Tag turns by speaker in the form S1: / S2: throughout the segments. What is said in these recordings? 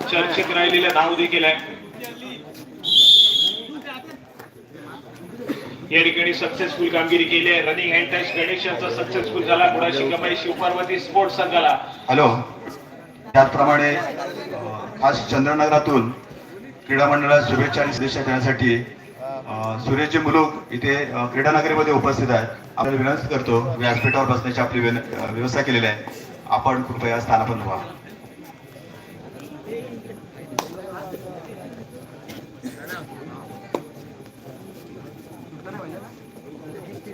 S1: चर्चेत राहिलेल्या नाव देखील आहे या ठिकाणी सक्सेसफुल कामगिरी केली आहे. Running hand touch Ganesh successful झाला. गुणाची कमाई शिवपार्वती स्पोर्ट्स संघाला.
S2: हॅलो. त्याचप्रमाणे आज चंद्रनगरातून क्रीडा मंडळाला शुभेच्छा आणि शुभेच्छा देण्यासाठी अ, सुरेशजी मुलूक इथे क्रीडा क्रीडानगरीमध्ये उपस्थित आहेत. आपल्याला विनंती करतो व्यासपीठावर बसण्याची आपली व्यवस्था केलेली आहे. आपण कृपया स्थानापन्न व्हा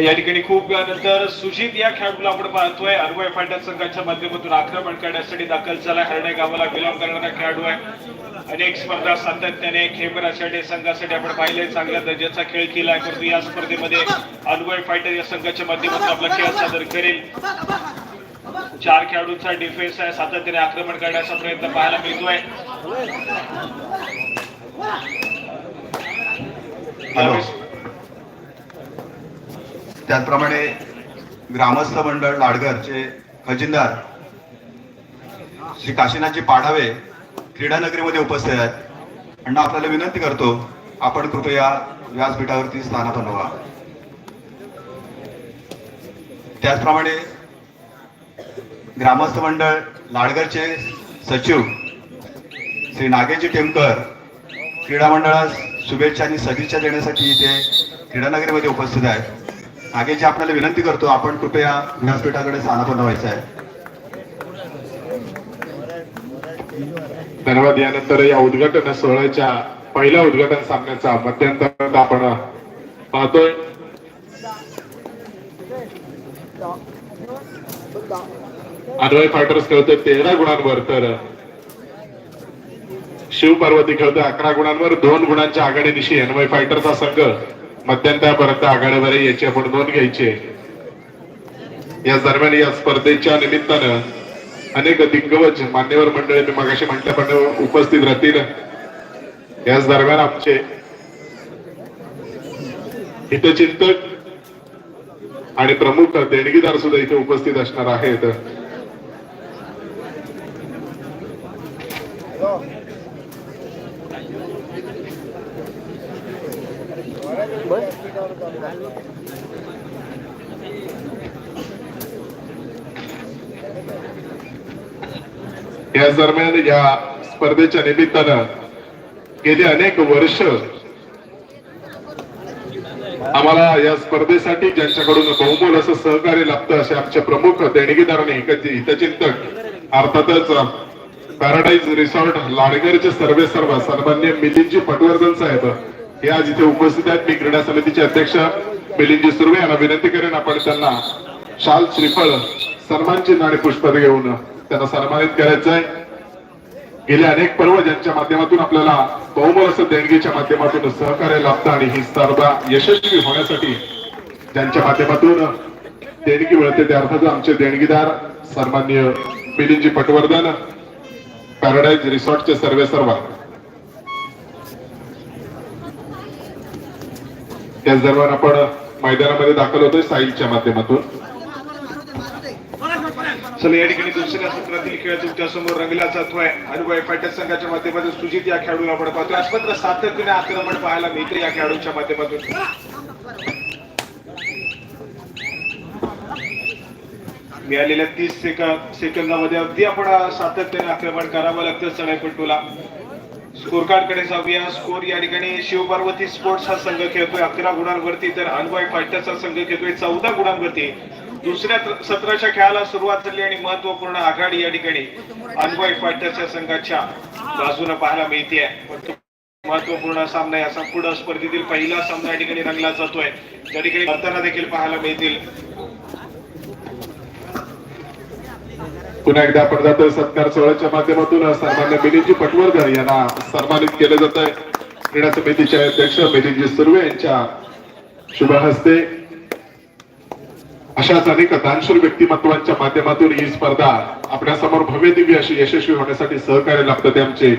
S1: या ठिकाणी खूप वेळानंतर सुजित या खेळाडूला आपण पाहतोय. अरवय फायटर संघाच्या माध्यमातून आक्रमण करण्यासाठी दाखल झाला हरणे गावाला बिलॉंग करणारा खेळाडू आहे. अनेक स्पर्धा सातत्याने खेबरासाठी संघासाठी आपण पाहिले चांगल्या दर्जाचा खेळ केला आहे परंतु या स्पर्धेमध्ये अनवय फायटर या संघाच्या माध्यमातून आपला खेळ सादर करेल. चार खेळाडूंचा डिफेन्स आहे. सातत्याने आक्रमण करण्याचा प्रयत्न पाहायला मिळतोय.
S2: हॅलो त्याचप्रमाणे ग्रामस्थ मंडळ लाडगरचे खजिनदार श्री काशीनाथजी पाढावे क्रीडानगरीमध्ये उपस्थित आहेत. अण्णा आपल्याला विनंती करतो आपण कृपया व्यासपीठावरती स्थान व्हा. त्याचप्रमाणे ग्रामस्थ मंडळ लाडगरचे सचिव श्री नागेजी टेमकर क्रीडा मंडळास शुभेच्छा आणि सदिच्छा देण्यासाठी इथे क्रीडानगरीमध्ये उपस्थित आहेत. नागेजी आपल्याला विनंती करतो आपण कृपया व्यासपीठाकडे स्थानापन्न व्हायचं आहे.
S3: धन्यवाद. यानंतर या उद्घाटन सोहळ्याच्या पहिल्या उद्घाटन सामन्याचा मध्यंतर आपण पाहतोय. अन्वय फायटर्स खेळतोय तेरा गुणांवर तर शिव पार्वती खेळतोय अकरा गुणांवर दोन गुणांच्या आघाडीनिशी अन्वय फायटरचा संघ मध्यंतरापर्यंत आघाडीवर याची आपण नोंद घ्यायची. या दरम्यान या स्पर्धेच्या निमित्तानं अनेक दिग्गज मान्यवर मंडळी मी मगाशी म्हटल्याप्रमाणे उपस्थित राहतील. याच दरम्यान आमचे हितचिंतक आणि प्रमुख देणगीदार सुद्धा इथे उपस्थित असणार आहेत. या दरम्यान या स्पर्धेच्या निमित्तानं गेली अनेक वर्ष आम्हाला या स्पर्धेसाठी ज्यांच्याकडून बहुमोल असं सहकार्य लाभतं असे आमचे प्रमुख देणगीदारांनी हितचिंतक अर्थातच पॅराडाईज रिसॉर्ट लाडगरचे सर्वे सर्व सन्मान्य मिलिंदजी पटवर्धन साहेब हे आज इथे उपस्थित आहेत. मी क्रीडा समितीचे अध्यक्ष मिलिंदजी सुर्वे यांना विनंती करेन आपण त्यांना शाल श्रीफळ सन्मान चिन्ह आणि पुष्पद घेऊन त्यांना सन्मानित करायचं आहे गेले अनेक पर्व ज्यांच्या माध्यमातून आपल्याला बहुमोल असं देणगीच्या माध्यमातून सहकार्य लाभतं आणि ही स्पर्धा यशस्वी होण्यासाठी ज्यांच्या माध्यमातून देणगी मिळते त्या अर्थात आमचे देणगीदार सन्मान्य मिलिंदजी पटवर्धन पॅराडाईज रिसॉर्टचे सर्वे सर्व. त्याच दरम्यान आपण मैदानामध्ये दाखल होतोय साईलच्या माध्यमातून.
S1: चला या ठिकाणी दुसऱ्या सत्रातील खेळ तुमच्यासमोर रंगला जातोय. अनुभव फायटर संघाच्या माध्यमातून सुजित या खेळाडूला आपण पाहतोय. आज मात्र सातत्याने आक्रमण पाहायला मिळते या खेळाडूच्या माध्यमातून. मिळालेल्या तीस सेकंद सेकंदामध्ये अगदी आपण सातत्याने आक्रमण करावं लागतं चढाईपट्टूला स्कोर कार्डकडे जाऊया. स्कोर या ठिकाणी शिवपार्वती स्पोर्ट्स हा संघ खेळतोय. अकरा गुणांवरती तर अनबॉय फायटर्स हा संघ खेळतोय. चौदा गुणांवरती. दुसऱ्या सत्राच्या खेळाला सुरुवात झाली आणि महत्त्वपूर्ण आघाडी या ठिकाणी अनवय फायटर्सच्या संघाच्या बाजूने पाहायला मिळते. महत्त्वपूर्ण सामना या संपूर्ण स्पर्धेतील पहिला सामना या ठिकाणी रंगला जातोय. या ठिकाणी मतदाना देखील पाहायला मिळतील.
S3: पुन्हा एकदा आपण जातोय सत्कार सोहळ्याच्या माध्यमातून. सन्मान्य मिलिंदजी पटवर्धन यांना सन्मानित केलं जात आहे क्रीडा समितीचे अध्यक्ष मिलिंदजी सुर्वे यांच्या शुभ हस्ते अशाच अनेक दानशूर व्यक्तिमत्वांच्या माध्यमातून ही स्पर्धा आपल्यासमोर भव्य दिव्य अशी यशस्वी होण्यासाठी सहकार्य लाभतं ते आमचे